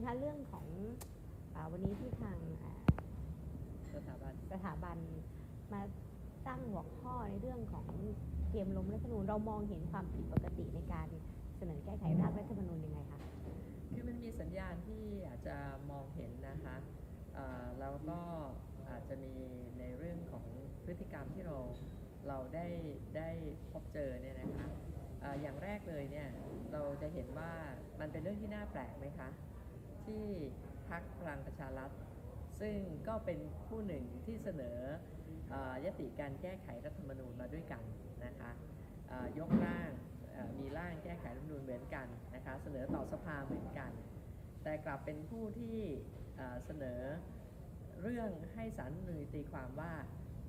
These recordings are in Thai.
งคะเรื่องของอาวันนี้ที่ทางอ่าสถาบันสถาบันมาตั้งหัวข้อในเรื่องของเกมล้มรัฐธรรมนูญเรามองเห็นความผิดปกติในการเสนอแก้ไขร่างรัฐธรรมนูญยังไงคะคือมันมีสัญญาณที่อาจจะมองเห็นนะคะเอ่อแล้วก็อาจจะมีในเรื่องของพฤติกรรมที่เราเราได้ได้พบเจอเนี่ยนะคะเอ่ออย่างแรกเลยเนี่ยเราจะเห็นว่ามันเป็นเรื่องที่น่าแปลกไหมคะ ที่พักพลังประชารัฐ ซึ่งก็เป็นผู้หนึ่งที่เสนออยติการแก้ไขรัฐธรรมนูญมาด้วยกันนะคะยกร่างมีร่างแก้ไขรัฐธรรมนูญเหมือนกันนะคะเสนอต่อสภาเหมือนกัน แต่กลับเป็นผู้ที่เสนอเรื่องให้สารรัฐธรรมนูญตีความว่า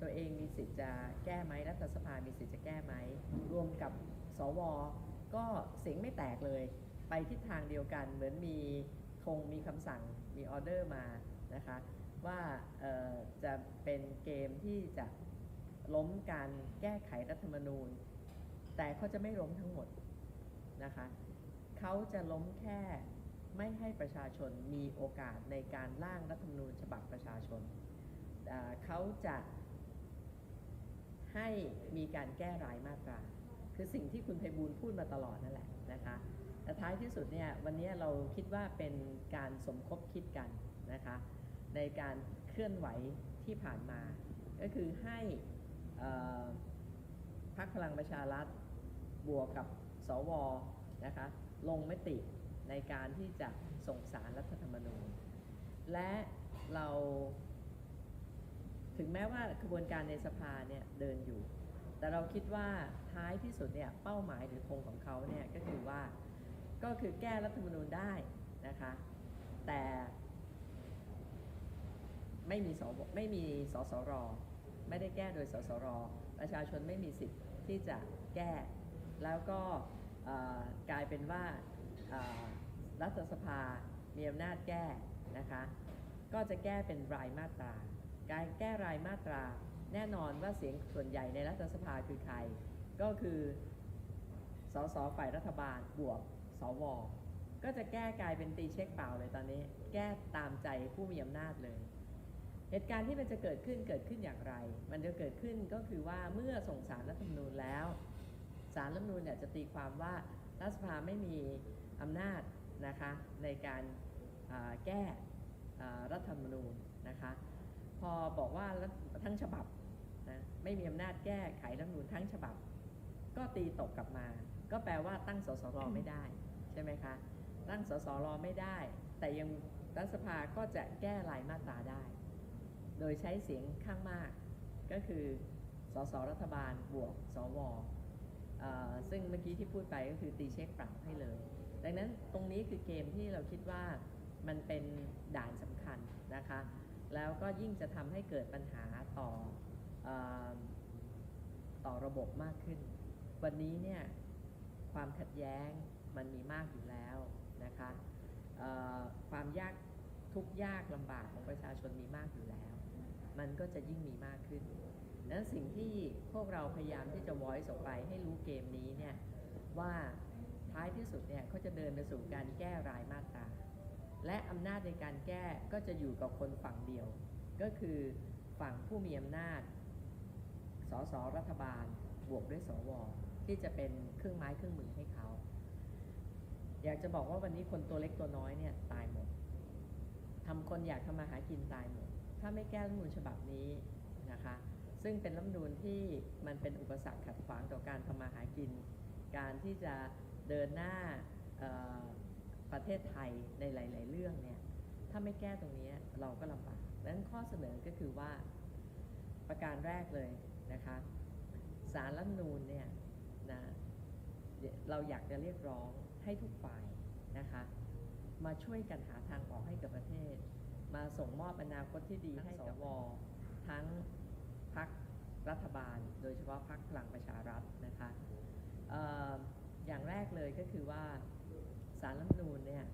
ตัวเองมีสิทธิ์จะแก้ไหมรัฐสภา มีสิทธิ์จะแก้ไหม รวมกับสว ก็เสียงไม่แตกเลย ไปทิศทางเดียวกันเหมือนมี คงมีคำสั่งมีออเดอร์มานะคะว่าจะเป็นเกมที่จะล้มการแก้ไขรัฐธรรมนูญ แต่เขาจะไม่ล้มทั้งหมดนะคะเขาจะล้มแค่ไม่ให้ประชาชนมีโอกาสในการร่างรัฐธรรมนูญฉบับประชาชน เขาจะให้มีการแก้รายมาตรา คือสิ่งที่คุณไพบูลพูดมาตลอดนั่นแหละนะคะ แต่ท้ายที่สุดเนี่ยวันนี้เราคิดว่าเป็นการสมคบคิดกันนะคะในการเคลื่อนไหวที่ผ่านมา ก็คือให้พรรคพลังประชารัฐบวกกับสวนะคะลงมติในการที่จะส่งสารรัฐธรรมนูญ และเราถึงแม้ว่ากระบวนการในสภาเนี่ยเดินอยู่ แต่เราคิดว่าท้ายที่สุดเนี่ยเป้าหมายหรือธงของเขาเนี่ยก็คือว่า ก็คือแก้รัฐธรรมนูญได้นะคะ แต่ไม่มีสไม่มีสสร ไม่ได้แก้โดยสสร ประชาชนไม่มีสิทธิ์ที่จะแก้ แล้วก็กลายเป็นว่ารัฐสภา มีอำนาจแก้นะคะ ก็จะแก้เป็นรายมาตรา การแก้รายมาตรา แน่นอนว่าเสียงส่วนใหญ่ในรัฐสภาคือใคร ก็คือสสฝ่ายรัฐบาลบวก สว ก็จะแก้กลายเป็นตีเช็คเปล่าเลยตอนนี้ แก้ตามใจผู้มีอำนาจเลย เหตุการณ์ที่มันจะเกิดขึ้นเกิดขึ้นอย่างไร มันจะเกิดขึ้นก็คือว่าเมื่อส่งสารรัฐธรรมนูญแล้วสารรัฐธรรมนูญเนี่ยจะตีความว่ารัฐสภาไม่มีอำนาจนะคะในการแก้รัฐธรรมนูญนะคะพอบอกว่าทั้งฉบับนะไม่มีอำนาจแก้ไขรัฐธรรมนูญทั้งฉบับ ก็ตีตกกลับมา ก็แปลว่าตั้งสสรไม่ได้ ใช่ไหมคะตั้งสสรไม่ได้ แต่ยังรัฐสภาก็จะแก้รายมาตราได้ โดยใช้เสียงข้างมากก็คือสสรัฐบาลบวกสวซึ่งเมื่อกี้ที่พูดไปก็คือตีเช็คปรับให้เลย ดังนั้นตรงนี้คือเกมที่เราคิดว่ามันเป็นด่านสำคัญนะคะ แล้วก็ยิ่งจะทำให้เกิดปัญหาต่ออต่อระบบมากขึ้น วันนี้เนี่ยความขัดแย้ง มันมีมากอยู่แล้วนะคะความยากทุกยากลำบากของประชาชนมีมากอยู่แล้ว มันก็จะยิ่งมีมากขึ้นดังนั้นสิ่งที่พวกเราพยายามที่จะ voice ออกไปให้รู้เกมนี้เนี่ยว่าท้ายที่สุดเนี่ยเขาจะเดินไปสู่การแก้รายมาตรา และอำนาจในการแก้ก็จะอยู่กับคนฝั่งเดียว ก็คือฝั่งผู้มีอำนาจ สสรัฐบาลบวกด้วยสวที่จะเป็นเครื่องไม้เครื่องมือให้เขา อยากจะบอกว่าวันนี้คนตัวเล็กตัวน้อยเนี่ยตายหมดทำคนอยากทำมาหากินตายหมด ถ้าไม่แก้รัฐมนูญฉบับนี้นะคะ ซึ่งเป็นรัฐมนูญที่มันเป็นอุปสรรคขัดขวางต่อการทำมาหากิน การที่จะเดินหน้าประเทศไทยในหลาย ๆ เรื่องเนี่ย ถ้าไม่แก้ตรงนี้เราก็ลำบากดังนั้นข้อเสนอก็คือว่าประการแรกเลยนะคะสารรัฐมนูญเนี่ยนะเราอยากจะเรียกร้อง ให้ทุกฝ่ายนะคะ มาช่วยกันหาทางออกให้กับประเทศ มาส่งมอบอนาคตที่ดีให้กับวทั้งพักรัฐบาล โดยเฉพาะพักพลังประชารัฐนะคะเอ่ออย่างแรกเลยก็คือว่าสารรัฐธรรมนูญเนี่ย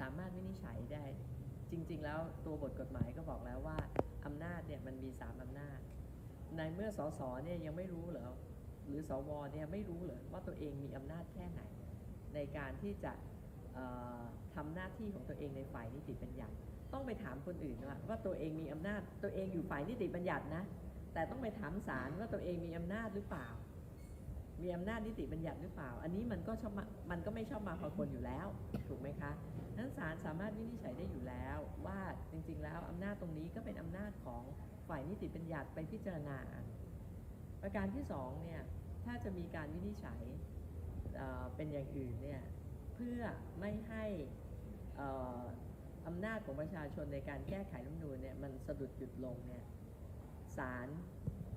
สามารถวินิจฉัยได้ จริง ๆ แล้วตัวบทกฎหมายก็บอกแล้วว่าอำนาจเนี่ยมันมีสามอำนาจ ในเมื่อสสเนี่ยยังไม่รู้เหรอหรือสวเนี่ยไม่รู้เหรอว่าตัวเองมีอำนาจแค่ไหน ในการที่จะเอ่เอ่อทำหน้าที่ของตัวเองในฝ่ายนิติบัญญัติ ต้องไปถามคนอื่นว่าว่าตัวเองมีอำนาจตัวเองอยู่ฝ่ายนิติบัญญัตินะแต่ต้องไปถามศาลว่าตัวเองมีอำนาจหรือเปล่า มีอำนาจนิติบัญญัติหรือเปล่า อันนี้มันก็ชอบมันก็ไม่ชอบมาพากลอยู่แล้วถูกไหมคะนั้นศาลสามารถวินิจฉัยได้อยู่แล้ว ว่าจริงๆ แล้วอำนาจตรงนี้ก็เป็นอำนาจของฝ่ายนิติบัญญัติไปพิจารณา ประการที่สองเนี่ยถ้าจะมีการวินิจฉัย เป็นอย่างอื่นเนี่ยเพื่อไม่ให้อออำนาจของประชาชนในการแก้ไขรัฐมนูญเนี่ยมันสะดุดหยุดลงเนี่ยศาล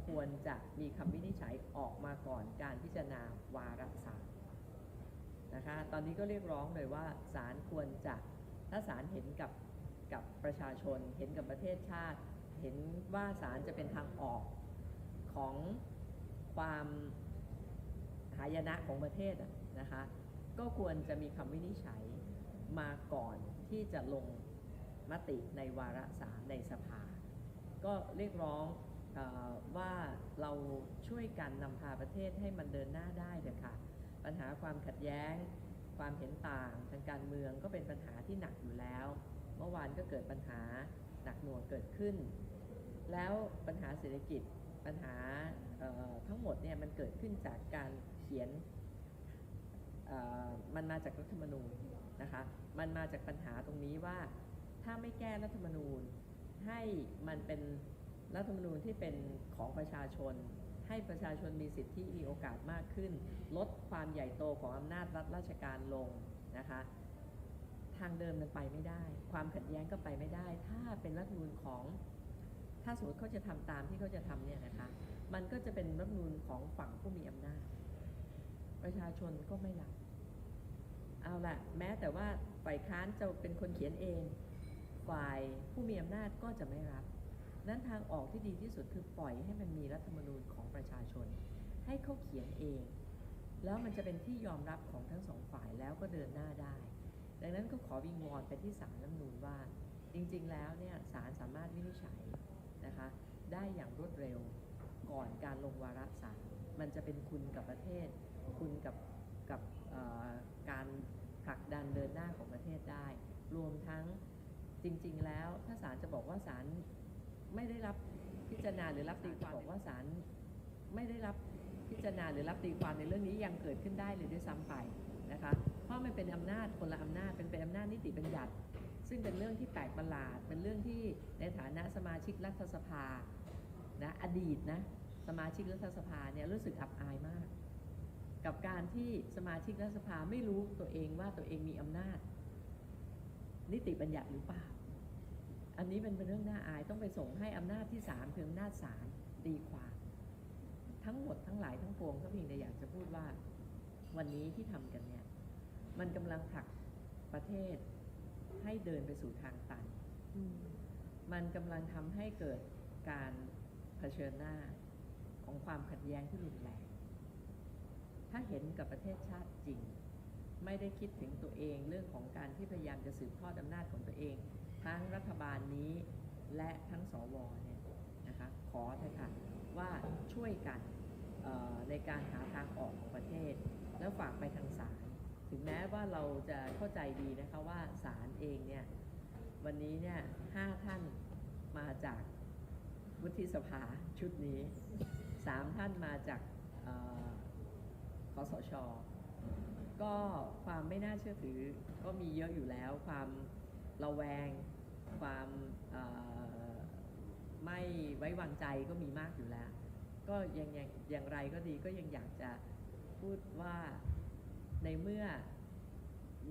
ควรจะมีคำวินิจฉัยออกมาก่อนการพิจารณาวาระสามนะคะตอนนี้ก็เรียกร้องเลยว่าศาลควรจะถ้าศาลเห็นกับกับประชาชน เห็นกับประเทศชาติ เห็นว่าศาลจะเป็นทางออกของความายนะของประเทศนะคะ ก็ควรจะมีคำวินิจฉัยมาก่อนที่จะลงมติในวาระสามในสภา ก็เรียกร้องอว่าเราช่วยกันนำพาประเทศให้มันเดินหน้าได้เถอะค่ะ ปัญหาความขัดแย้ง ความเห็นต่างทางการเมืองก็เป็นปัญหาที่หนักอยู่แล้ว เมื่อวานก็เกิดปัญหาหนักหน่วงเกิดขึ้น แล้วปัญหาเศรษฐกิจปัญหาทั้งหมดเนี่ยมันเกิดขึ้นจากการ ขียนมันมาจากรัฐธรรมนูญนะคะ มันมาจากปัญหาตรงนี้ว่า ถ้าไม่แก้รัฐธรรมนูญ ให้มันเป็นรัฐธรรมนูญที่เป็นของประชาชน ให้ประชาชนมีสิทธิมีโอกาสมากขึ้น ลดความใหญ่โตของอำนาจรัฐราชการลงนะคะ ทางเดิมมันไปไม่ได้ ความขัดแย้งก็ไปไม่ได้ ถ้าเป็นรัฐธรรมนูญของถ้าสมมติเขาจะทำตามที่เขาจะทำเนี่ยนะคะ มันก็จะเป็นรัฐมนูญของฝั่งผู้มีอำนาจ ประชาชนก็ไม่รับ เอาละแม้แต่ว่าฝ่ายค้านจะเป็นคนเขียนเอง ฝ่ายผู้มีอำนาจก็จะไม่รับ นั้นทางออกที่ดีที่สุดคือปล่อยให้มันมีรัฐธรรมนูญของประชาชน ให้เขาเขียนเอง แล้วมันจะเป็นที่ยอมรับของทั้งสองฝ่ายแล้วก็เดินหน้าได้ ดังนั้นก็ขอวิงวอนไปที่ศาลรัฐธรรมนูญว่า จริง ๆ แล้วเนี่ยศาลสามารถวินิจฉัยนะคะได้อย่างรวดเร็วก่อนการลงวาระสามมันจะเป็นคุณกับประเทศ คุณกับกับการผลักดันเดินหน้าของประเทศได้ รวมทั้งจริง ๆ แล้วถ้าศาลจะบอกว่าศาลไม่ได้รับพิจารณาหรือรับตีความบอกว่าศาลไม่ได้รับพิจารณาหรือรับตีความในเรื่องนี้ยังเกิดขึ้นได้เลยด้วยซ้ำไปนะคะเพราะมันเป็นอำนาจคนละอำนาจเป็นเป็นอำนาจนิติบัญญัติ ซึ่งเป็นเรื่องที่แปลกประหลาด เป็นเรื่องที่ในฐานะสมาชิกรัฐสภานะอดีตนะสมาชิกรัฐสภาเนี่ยรู้สึกอับอายมาก กับการที่สมาชิกรัฐสภาไม่รู้ตัวเองว่าตัวเองมีอำนาจ นิติบัญญัติหรือเปล่า อันนี้เป็นเป็นเรื่องน่าอายต้องไปส่งให้อำนาจที่ศาลคืออำนาจศาลตีความทั้งหมดทั้งหลายทั้งปวงก็เพียงแต่อยากจะพูดว่าวันนี้ที่ทำกันเนี่ย มันกำลังผลักประเทศให้เดินไปสู่ทางตันมมันกำลังทำให้เกิดการเผชิญหน้าของความขัดแย้งที่รุนแรง ถ้าเห็นกับประเทศชาติจริง ไม่ได้คิดถึงตัวเองเรื่องของการที่พยายามจะสืบทอดอำนาจของตัวเอง ทั้งรัฐบาลนี้และทั้งสวเนี่ยนะคะขอเถอะค่ะว่าช่วยกันในการหาทางออกของประเทศ แล้วฝากไปทางศาลถึงแม้ว่าเราจะเข้าใจดีนะคะว่าศาลเองเนี่ยวันนี้เนี่ยห้าท่านมาจากวุฒิสภาชุดนี้สามท่านมาจาก คสช ก็ความไม่น่าเชื่อถือก็มีเยอะอยู่แล้ว ความระแวง ความไม่ไว้วางใจก็มีมากอยู่แล้ว ก็ยังยังอย่างไรก็ดีก็ยังอยากจะพูดว่าในเมื่อ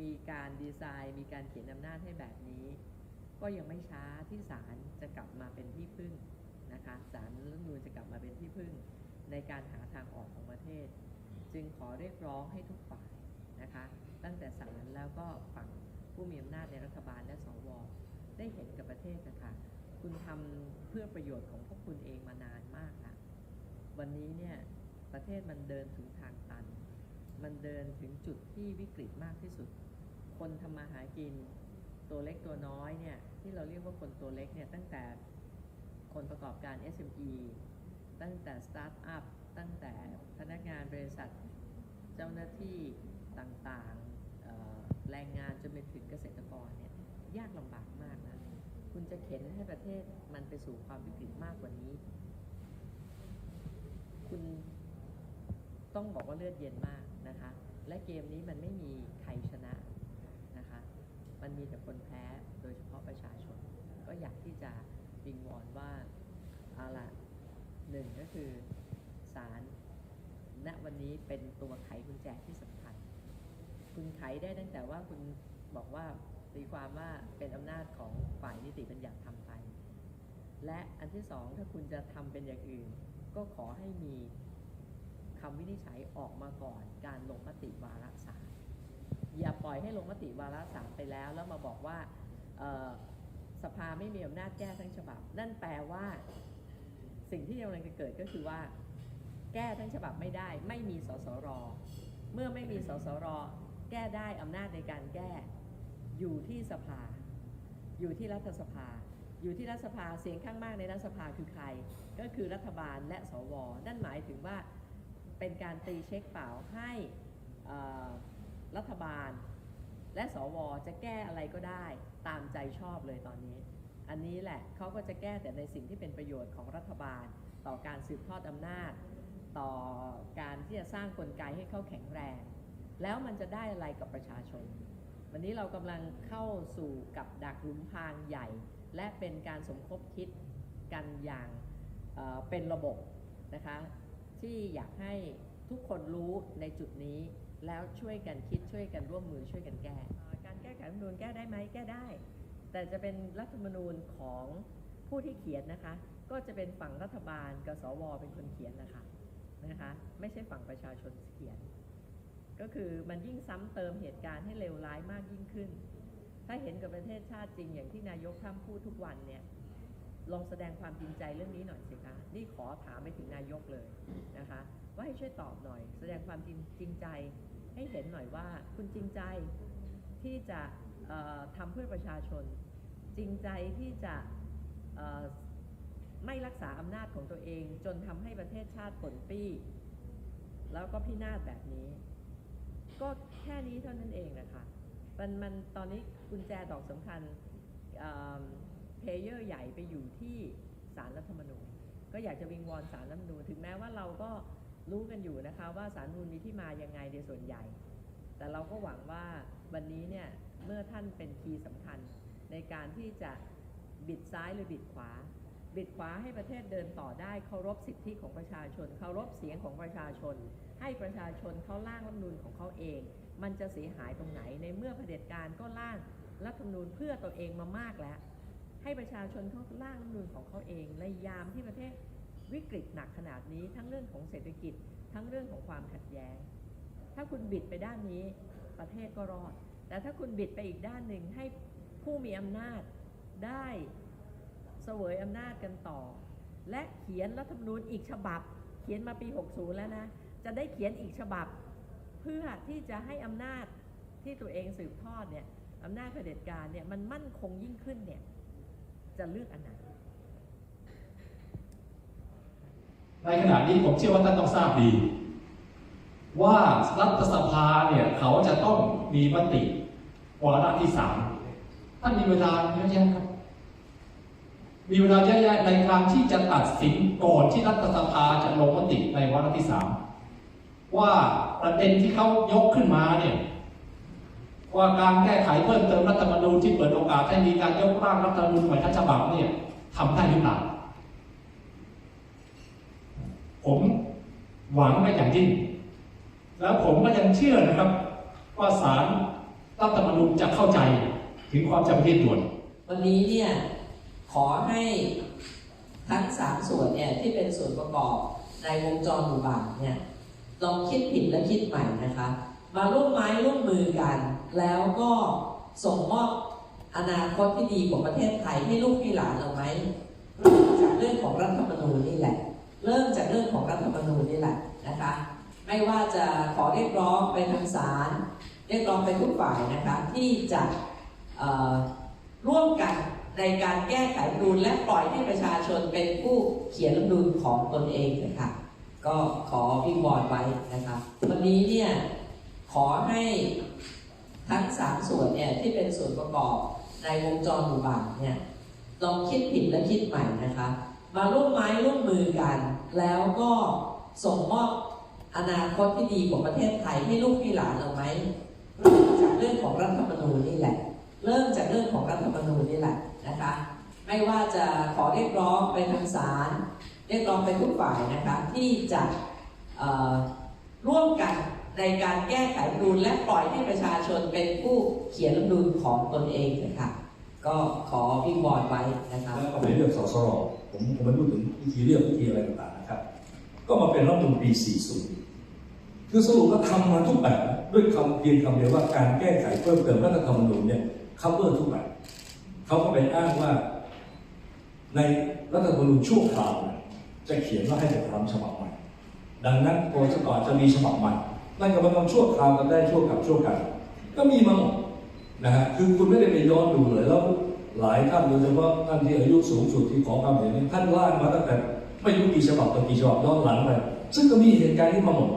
มีการดีไซน์ มีการเขียนอำนาจให้แบบนี้ ก็ยังไม่ช้าที่ศาลจะกลับมาเป็นที่พึ่งนะคะศาลรัฐมนูญจะกลับมาเป็นที่พึ่งในการหาทางออกของประเทศ จึงขอเรียกร้องให้ทุกฝ่ายนะคะตั้งแต่ศาลแล้วก็ฝั่งผู้มีอำนาจในรัฐบาลและสวได้เห็นกับประเทศนะคะคุณทำเพื่อประโยชน์ของพวกคุณเองมานานมากละวันนี้เนี่ยประเทศมันเดินถึงทางตัน มันเดินถึงจุดที่วิกฤตมากที่สุด คนทำมาหากินตัวเล็กตัวน้อยเนี่ยที่เราเรียกว่าคนตัวเล็กเนี่ยตั้งแต่คนประกอบการ SME ตั้งแต่สตาร์ทอัพ ตั้งแต่พนักงานบริษัทเจ้าหน้าที่ต่างๆแรงงานจนไปถึงเกษตรกรเนี่ยยากลำบากมากนะ คุณจะเข็นให้ประเทศมันไปสู่ความวิกฤตมากกว่านี้ คุณต้องบอกว่าเลือดเย็นมากนะคะ และเกมนี้มันไม่มีใครชนะนะคะ มันมีแต่คนแพ้โดยเฉพาะประชาชน ก็อยากที่จะวิงวอนว่าเอาละหนึ่งก็คือ ศาลณวันนี้เป็นตัวไขกุญแจที่สำคัญ คุณไขได้ตั้งแต่ว่าคุณบอกว่าตีความว่าเป็นอำนาจของฝ่ายนิติบัญญัติทำไป และอันที่สองถ้าคุณจะทำเป็นอย่างอื่น ก็ขอให้มีคำวินิจฉัยออกมาก่อนการลงมติวาระสามอย่าปล่อยให้ลงมติวาระสามไปแล้ว แล้วมาบอกว่าสภาไม่มีอำนาจแก้ทั้งฉบับ นั่นแปลว่า สิ่งที่กำลังจะเกิดก็คือว่า แก้ทั้งฉบับไม่ได้ ไม่มีสสร เมื่อไม่มีสสร แก้ได้อำนาจในการแก้ อยู่ที่สภา อยู่ที่รัฐสภา อยู่ที่รัฐสภาเสียงข้างมากในรัฐสภาคือใคร ก็คือรัฐบาลและสว นั่นหมายถึงว่าเป็นการตีเช็คเปล่าให้เอ่อรัฐบาลและสวจะแก้อะไรก็ได้ตามใจชอบเลยตอนนี้ อันนี้แหละเขาก็จะแก้แต่ในสิ่งที่เป็นประโยชน์ของรัฐบาลต่อการสืบทอดอำนาจ ต่อการที่จะสร้างกลไกให้เขาแข็งแรง แล้วมันจะได้อะไรกับประชาชน วันนี้เรากำลังเข้าสู่กับดักหลุมพรางใหญ่ และเป็นการสมคบคิดกันอย่างเเป็นระบบนะคะที่อยากให้ทุกคนรู้ในจุดนี้ แล้วช่วยกันคิดช่วยกันร่วมมือช่วยกันแก้ การแก้ไขรัฐธรรมนูญแก้ได้ไหมแก้ได้ แต่จะเป็นรัฐธรรมนูญของผู้ที่เขียนนะคะ ก็จะเป็นฝั่งรัฐบาลกสวเป็นคนเขียนนะคะ นะคะไม่ใช่ฝั่งประชาชนเขียน ก็คือมันยิ่งซ้ำเติมเหตุการณ์ให้เลวร้ายมากยิ่งขึ้น ถ้าเห็นกับประเทศชาติจริงอย่างที่นายกท่านพูดทุกวันเนี่ยลองแสดงความจริงใจเรื่องนี้หน่อยสิคะ นี่ขอถามไปถึงนายกเลยนะคะ ว่าให้ช่วยตอบหน่อย แสดงความจริงจริงใจให้เห็นหน่อยว่าคุณจริงใจที่จะทำเพื่อประชาชน จริงใจที่จะ ไม่รักษาอำนาจของตัวเอง จนทำให้ประเทศชาติผลปี้ แล้วก็พินาศแบบนี้ ก็แค่นี้เท่านั้นเองนะคะมันมันตอนนี้กุญแจดอกสำคัญเพเยอร์ใหญ่ไปอยู่ที่สารรัฐธรรมนูญ ก็อยากจะวิงวอนสารรัฐธรรมนูญ ถึงแม้ว่าเราก็รู้กันอยู่นะคะว่าสารรัฐมนูญมีที่มายังไงในส่วนใหญ่ แต่เราก็หวังว่าวันนี้เนี่ยเมื่อท่านเป็นคีย์สำคัญในการที่จะบิดซ้ายหรือบิดขวา บิดขวาให้ประเทศเดินต่อได้เคารพสิทธิของประชาชน เคารพเสียงของประชาชน ให้ประชาชนเขาร่างรัฐมนูญของเขาเอง มันจะเสียหายตรงไหนในเมื่อเผด็จการก็ร่างรัฐธรรมนูญเพื่อตัวเองมามากแล้ว ให้ประชาชนเขาร่างรัฐธรรมนูญของเขาเองในยามที่ประเทศวิกฤตหนักขนาดนี้ทั้งเรื่องของเศรษฐกิจ ทั้งเรื่องของความขัดแย้ง ถ้าคุณบิดไปด้านนี้ประเทศก็รอด แต่ถ้าคุณบิดไปอีกด้านหนึ่งให้ผู้มีอำนาจได้ เสวยอำนาจกันต่อ และเขียนรัฐธรรมนูญอีกฉบับ เขียนมาปี 60 แล้วนะ จะได้เขียนอีกฉบับ เพื่อที่จะให้อำนาจที่ตัวเองสืบทอดเนี่ยอำนาจเผด็จการเนี่ยมันมั่นคงยิ่งขึ้นเนี่ยจะเลือกอันไหนในขณะนี้ผมเชื่อว่าท่านต้องทราบดี ว่ารัฐสภาเนี่ยเขาจะต้องมีมติวาระที่สามท่านมีเวลาเยอะแยะครับ มีเวลาเยอะแยะในการที่จะตัดสินก่อนที่รัฐสภาจะลงมติในวาระที่สามว่าประเด็นที่เขายกขึ้นมาเนี่ยว่าการแก้ไขเพิ่มเติมรัฐธรรมนูญที่เปิดโอกาสให้มีการยกร่างรัฐธรรมนูญใหม่ทั้งฉบับเนี่ยทำได้หรือเปล่าผมหวังไว้อย่างยิ่ง แล้วผมก็ยังเชื่อนะครับ ว่าศาลรัฐธรรมนูญจะเข้าใจถึงความจำเป็นด่วน วันนี้เนี่ย ขอให้ทั้งสามส่วนเนี่ยที่เป็นส่วนประกอบในวงจรหมู่บ้านเนี่ยลองคิดผิดและคิดใหม่นะคะ มาร่วมไม้ร่วมมือกัน แล้วก็ส่งมอบอนาคตที่ดีของประเทศไทยให้ลูกให้หลานเราไหมเริ่มจากเรื่องของรัฐธรรมนูญนี่แหละ เริ่มจากเรื่องของรัฐธรรมนูญนี่แหละนะคะ ไม่ว่าจะขอเรียกร้องไปทางศาลเรียกร้องไปทุกฝ่ายนะคะที่จะร่วมกัน ในการแก้ไขรัฐมนูญและปล่อยให้ประชาชนเป็นผู้เขียนรัฐมนูญของตนเองนะคะก็ขอวิงวอนไว้นะคะวันนี้เนี่ยขอให้ทั้งสามส่วนเนี่ยที่เป็นส่วนประกอบในวงจรหมู่บ้านเนี่ยลองคิดผิดและคิดใหม่นะคะ มาร่วมไม้ร่วมมือกัน แล้วก็ส่งมอบอนาคตที่ดีของประเทศไทยให้ลูกให้หลานเราไหมเริ่มจากเรื่องของรัฐธรรมนูญนี่แหละ เริ่มจากเรื่องของรัฐธรรมนูญนี่แหละนะคะ ไม่ว่าจะขอเรียกร้องไปทางศาลเรียกร้องไปทุกฝ่ายนะคะที่จะร่วมกันในการแก้ไขรัฐนูญและปล่อยให้ประชาชนเป็นผู้เขียนรัฐธรรมนูญของตนเองนะคะก็ขอวิงวอนไว้นะคะแล้วก็ไปเลือกสสรผมผมไม่พูดถึงวิธีเลือกวิธีอะไรต่างๆนะครับ ก็มาเป็นรัฐธรรมนูญปี40 คือสรุปว่าทำมาทุกแบบด้วยคำเพียงคำเดียวว่าการแก้ไขเพิ่มเติมรัฐธรรมนูญเนี่ย cover ทุกแบบเขาก็ไปอ้างว่า ในรัฐธรรมนูญชั่วคราวจะเขียนว่าให้ไปทำฉบับใหม่ ดังนั้นพอจะก่อนจะมีฉบับใหม่นั่นก็มันต้องชั่วคราวกันได้ชั่วกับชั่วกัน ก็มีมาหมดนะฮะคือคุณไม่ได้ไปย้อนดูเลยแล้วหลายท่านโดยเฉพาะท่านที่อายุสูงสุดที่ขอความเห็นนี่ท่านร่างมาตั้งแต่ไม่รู้กี่ฉบับต่อกี่ฉบับย้อนหลังไปซึ่งก็มีเหตุการณ์ที่มาหมด